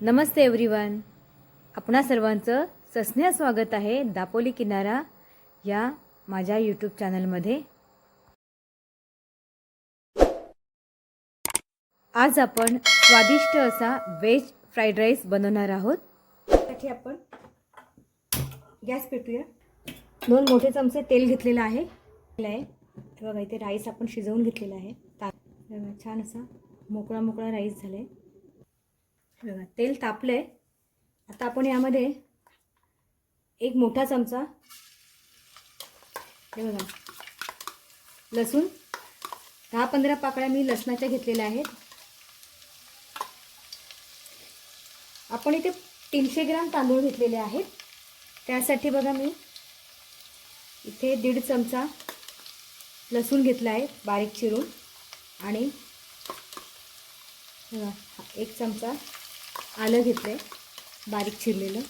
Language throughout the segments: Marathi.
नमस्ते एव्हरीवन आपणा सर्वांचं सस्नेह स्वागत आहे दापोली किनारा या माझ्या यूट्यूब चॅनलमध्ये. आज आपण स्वादिष्ट असा व्हेज फ्राईड राईस बनवणार आहोत. त्यासाठी आपण गॅस पेटूया. दोन मोठे चमचे तेल घेतलेलं आहे. बघा इथे राईस आपण शिजवून घेतलेला आहे. छान असा मोकळा मोकळा राईस झाला आहे बघा तेल तापलं आहे आता आपण यामध्ये एक मोठा चमचा हे बघा लसूण. दहा पंधरा पाकळ्या मी लसणाच्या घेतलेल्या आहेत. आपण इथे तीनशे ग्राम तांदूळ घेतलेले आहेत. त्यासाठी बघा मी इथे दीड चमचा लसूण घेतला आहे बारीक चिरून. आणि एक चमचा आलं घेतलं आहे बारीक चिरलेलं.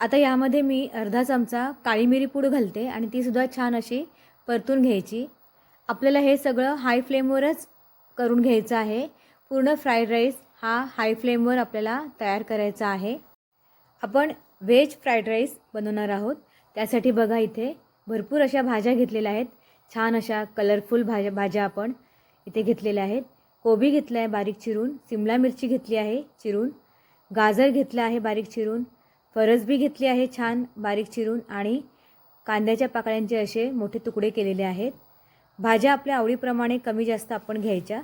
आता यामध्ये मी अर्धा चमचा काळी मिरी पूड घालते आणि तीसुद्धा छान अशी परतून घ्यायची. आपल्याला हे सगळं हाय फ्लेमवरच करून घ्यायचं आहे. पूर्ण फ्राईड राईस हा हाय फ्लेमवर आपल्याला तयार करायचा आहे. आपण व्हेज फ्राईड राईस बनवणार आहोत. त्यासाठी बघा इथे भरपूर अशा भाज्या घेतलेल्या आहेत. छान अशा कलरफुल भाज्या भाज्या आपण इथे घेतलेल्या आहेत. कोबी घेतला आहे बारीक चिरून. सिमला मिरची घेतली आहे चिरून. गाजर घेतलं आहे बारीक चिरून. फरसबी घेतली आहे छान बारीक चिरून. आणि कांद्याच्या पाकळ्यांचे असे मोठे तुकडे केलेले आहेत. भाज्या आपल्या आवडीप्रमाणे कमी जास्त आपण घ्यायच्या.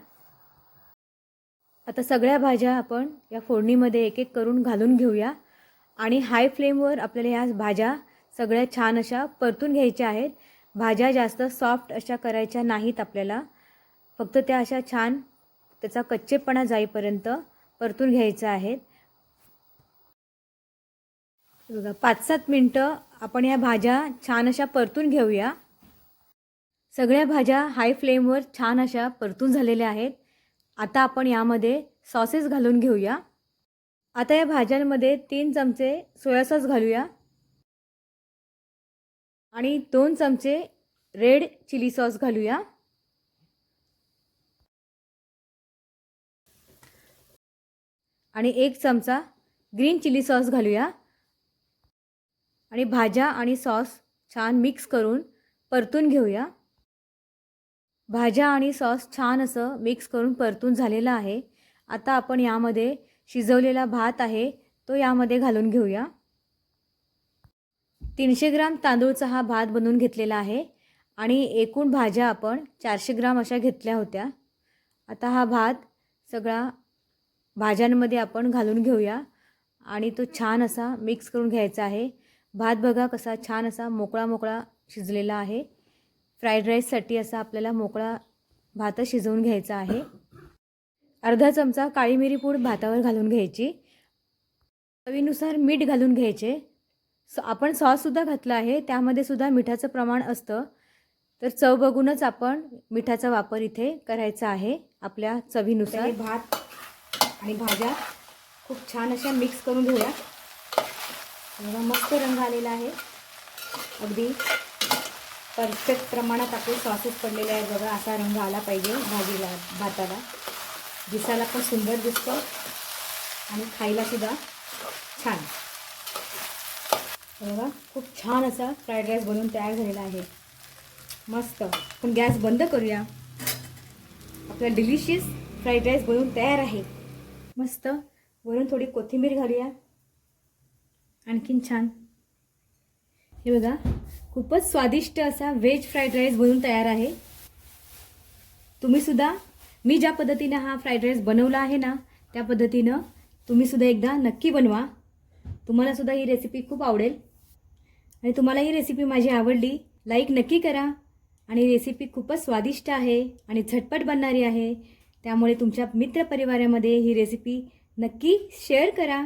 आता सगळ्या भाज्या आपण या फोडणीमध्ये एक एक करून घालून घेऊया. आणि हाय फ्लेमवर आपल्याला ह्या भाज्या सगळ्या छान अशा परतून घ्यायच्या आहेत. भाज्या जास्त सॉफ्ट अशा करायच्या नाहीत आपल्याला. फक्त त्या अशा छान त्याचा कच्चेपणा जाईपर्यंत परतून घ्यायचं आहेत बघा पाच सात मिनटं आपण या भाज्या छान अशा परतून घेऊया. सगळ्या भाज्या हाय फ्लेमवर छान अशा परतून झालेल्या आहेत. आता आपण यामध्ये सॉसेस घालून घेऊया. आता या भाज्यांमध्ये तीन चमचे सोया सॉस घालूया. आणि दोन चमचे रेड चिली सॉस घालूया. आणि एक चमचा ग्रीन चिली सॉस घालूया. आणि भाज्या आणि सॉस छान मिक्स करून परतून घेऊया. भाज्या आणि सॉस छान असं मिक्स करून परतून झालेलं आहे. आता आपण यामध्ये शिजवलेला भात आहे तो यामध्ये घालून घेऊया. तीनशे ग्राम तांदूळचा हा भात बनवून घेतलेला आहे आणि एकूण भाज्या आपण चारशे ग्राम अशा घेतल्या होत्या. आता हा भात सगळा भाज्यांमध्ये आपण घालून घेऊया आणि तो छान असा मिक्स करून घ्यायचा आहे. भात बघा कसा छान असा मोकळा मोकळा शिजलेला आहे. फ्राईड राईससाठी असा आपल्याला मोकळा भात शिजवून घ्यायचा आहे. अर्धा चमचा काळी मिरी पूड भातावर घालून घ्यायची. चवीनुसार मीठ घालून घ्यायचे. स आपण सॉससुद्धा घातला आहे त्यामध्ये सुद्धा मिठाचं प्रमाण असतं. तर चव बघूनच आपण मिठाचा वापर इथे करायचा आहे आपल्या चवीनुसार. भात आणि भाज्या खूप छान अशा मिक्स करून घेऊया. मस्त रंग आलेला आहे. अगदी परफेक्ट प्रमाणात आपले सॉसेस पडलेले आहेत बघा. असा रंग आला पाहिजे भाजीला भाताला. दिसायला पण सुंदर दिसतं आणि खायला सुद्धा छान. बघा खूप छान असा फ्राईड राईस बनवून तयार झालेला आहे. मस्त. पण गॅस बंद करूया. आपला डिलिशियस फ्राईड राईस बनवून तयार आहे. मस्त. वरून थोडी कोथिंबीर घालूया. आणखीन छान. हे बघा. खूपच स्वादिष्ट असा व्हेज फ्राईड राईस बनून तयार आहे. तुम्हीसुद्धा मी ज्या पद्धतीनं हा फ्राईड राईस बनवला आहे ना त्या पद्धतीनं तुम्हीसुद्धा एकदा नक्की बनवा. तुम्हालासुद्धा ही रेसिपी खूप आवडेल. आणि तुम्हाला ही रेसिपी माझी आवडली लाईक नक्की करा. आणि रेसिपी खूपच स्वादिष्ट आहे आणि झटपट बनणारी आहे. त्यामुळे तुमच्या मित्रपरिवारामध्ये ही रेसिपी नक्की शेअर करा.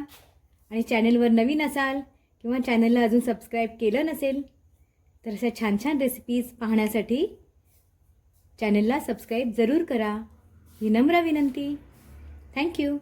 आणि चॅनलवर नवीन असाल किंवा चॅनलला अजून सबस्क्राईब केलं नसेल तर अशा छान छान रेसिपीज पाहण्यासाठी चॅनलला सबस्क्राईब जरूर करा. ही नम्र विनंती. थँक्यू